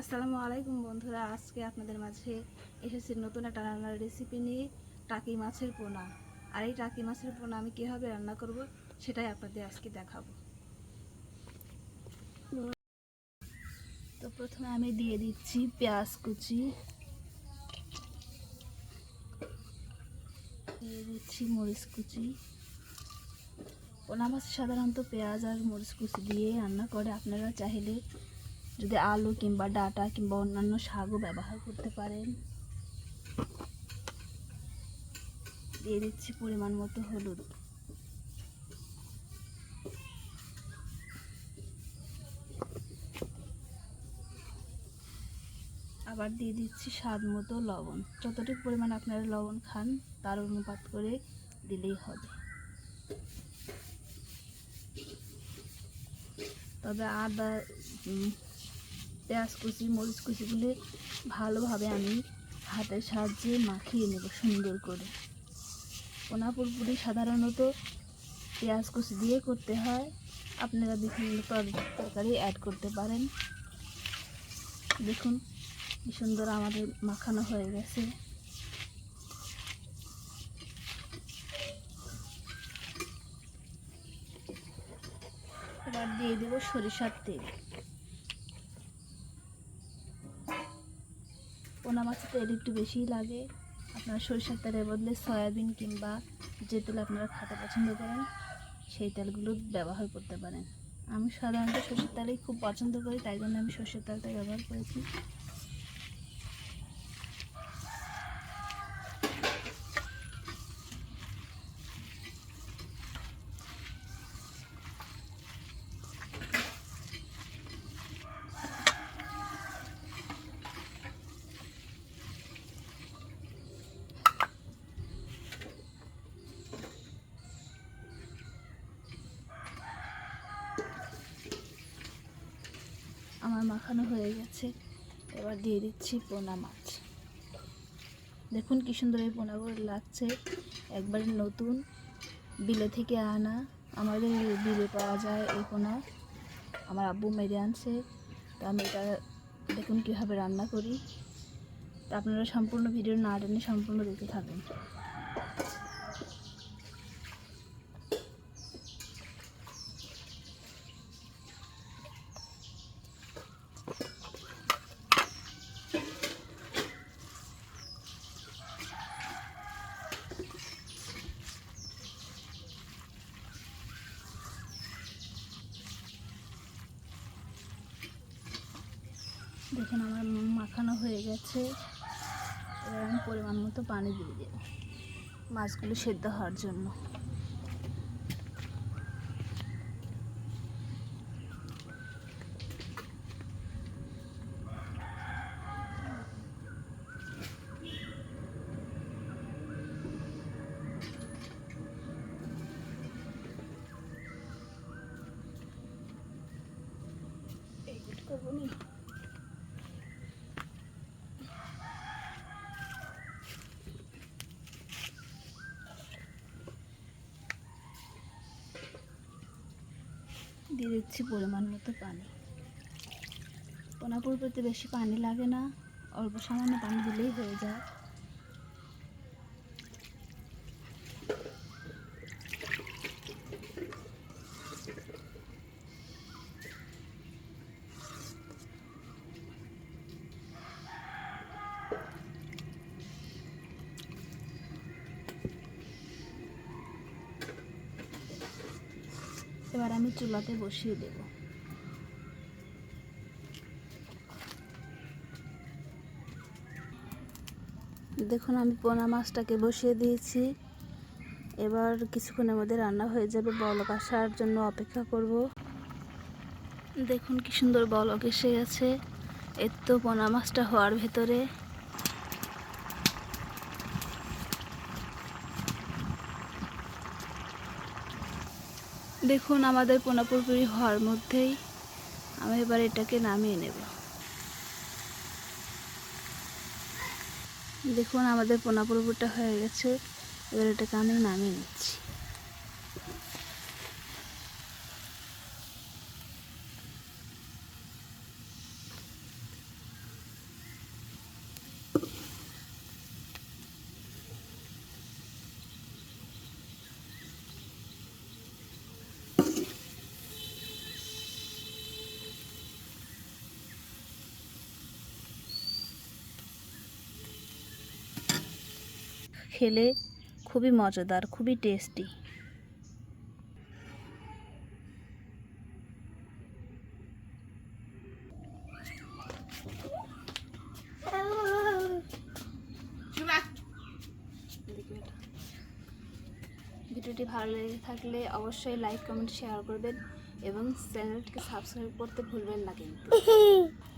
আসসালামু আলাইকুম বন্ধুরা, আজকে আপনাদের মাঝে এসেছি নতুন একটা রান্নার রেসিপি নিয়ে, টাকি মাছের পোনা। আর এই টাকি মাছের পোনা আমি কীভাবে রান্না করব সেটাই আপনাদের আজকে দেখাবো। তো প্রথমে আমি দিয়ে দিচ্ছি পেঁয়াজ কুচি। দিয়ে দিচ্ছি মরিচ কুচি। পোনা মাছ সাধারণত পেঁয়াজ আর মরিচ কুচি দিয়ে রান্না করে, আপনারা চাইলে যদি আলু কিংবা ডাটা কিংবা অন্যান্য শাকও ব্যবহার করতে পারেন। দিয়ে দিচ্ছি পরিমাণ মতো হলুদ। আবার দিয়ে দিচ্ছি স্বাদ মতো লবণ। যতটুকু পরিমাণ আপনারা লবণ খান, তার অনুপাত করে দিলেই হবে। তবে আদা পেঁয়াজ কুচি মরিচ কুচিগুলি ভালোভাবে আমি হাতের সাহায্যে মাখিয়ে নেব সুন্দর করে। পোনা পুরপুরি সাধারণত পেঁয়াজ কুচি দিয়ে করতে হয়। আপনারা বিভিন্ন তরকারি অ্যাড করতে পারেন। দেখুন সুন্দর আমাদের মাখানো হয়ে গেছে। এবার দিয়ে দেবো সরিষার তেল। পোনা মাছে তেল একটু বেশিই লাগে। আপনারা সরিষার তেলের বদলে সয়াবিন কিংবা যে তেল আপনারা খাতে পছন্দ করেন, সেই তেলগুলো ব্যবহার করতে পারেন। আমি সাধারণত সরষের তেলেই খুব পছন্দ করি, তাই জন্য আমি সরষের তেলটা ব্যবহার করেছি আমার মাখানো হয়ে গেছে। এবার দিয়ে দিচ্ছি পোনা মাছ। দেখুন কি সুন্দর এই পোনাগুলো লাগছে। একবারে নতুন। বিলে থেকে আনা। আমাদের বিলে পাওয়া যায় এই পোনা। আমার আব্বু মেরে আনছে। তো আমি এটা দেখুন কীভাবে রান্না করি। তা আপনারা সম্পূর্ণ ভিডিও না টেনে সম্পূর্ণ দেখতে থাকুন। দেখুন আমার মাখানো হয়ে গেছে। আমি পরিমাণ মতো পানি দিয়ে দেব মাছগুলো সেদ্ধ হওয়ার জন্য। করব দিয়ে দিচ্ছি পরিমাণ মতো পানি। পোনা পুরোপুরিতে বেশি পানি লাগে না, অল্প সামান্য পানি দিলেই হয়ে যায়। এবার আমি চুলাতে বসিয়ে দেব। দেখুন, আমি পোনা মাছটাকে বসিয়ে দিয়েছি। এবার কিছুক্ষণের মধ্যে রান্না হয়ে যাবে। বলক আসার জন্য অপেক্ষা করব। দেখুন, কি সুন্দর বলক এসে গেছে। এর তো পোনা মাছটা হওয়ার ভেতরে। দেখুন, আমাদের পোনাপুরপুরি হওয়ার মধ্যেই আমি এবার এটাকে নামিয়ে নেব। দেখুন, আমাদের পোনাপুরপুরটা হয়ে গেছে। এবার এটাকে আমি নামিয়ে নিচ্ছি। খেলে খুবই মজাদার খুবই টেস্টি ভিডিওটি ভালো লেগে থাকলে অবশ্যই লাইক কমেন্ট শেয়ার করবেন এবং চ্যানেলটিকে সাবস্ক্রাইব করতে ভুলবেন না কিন্তু।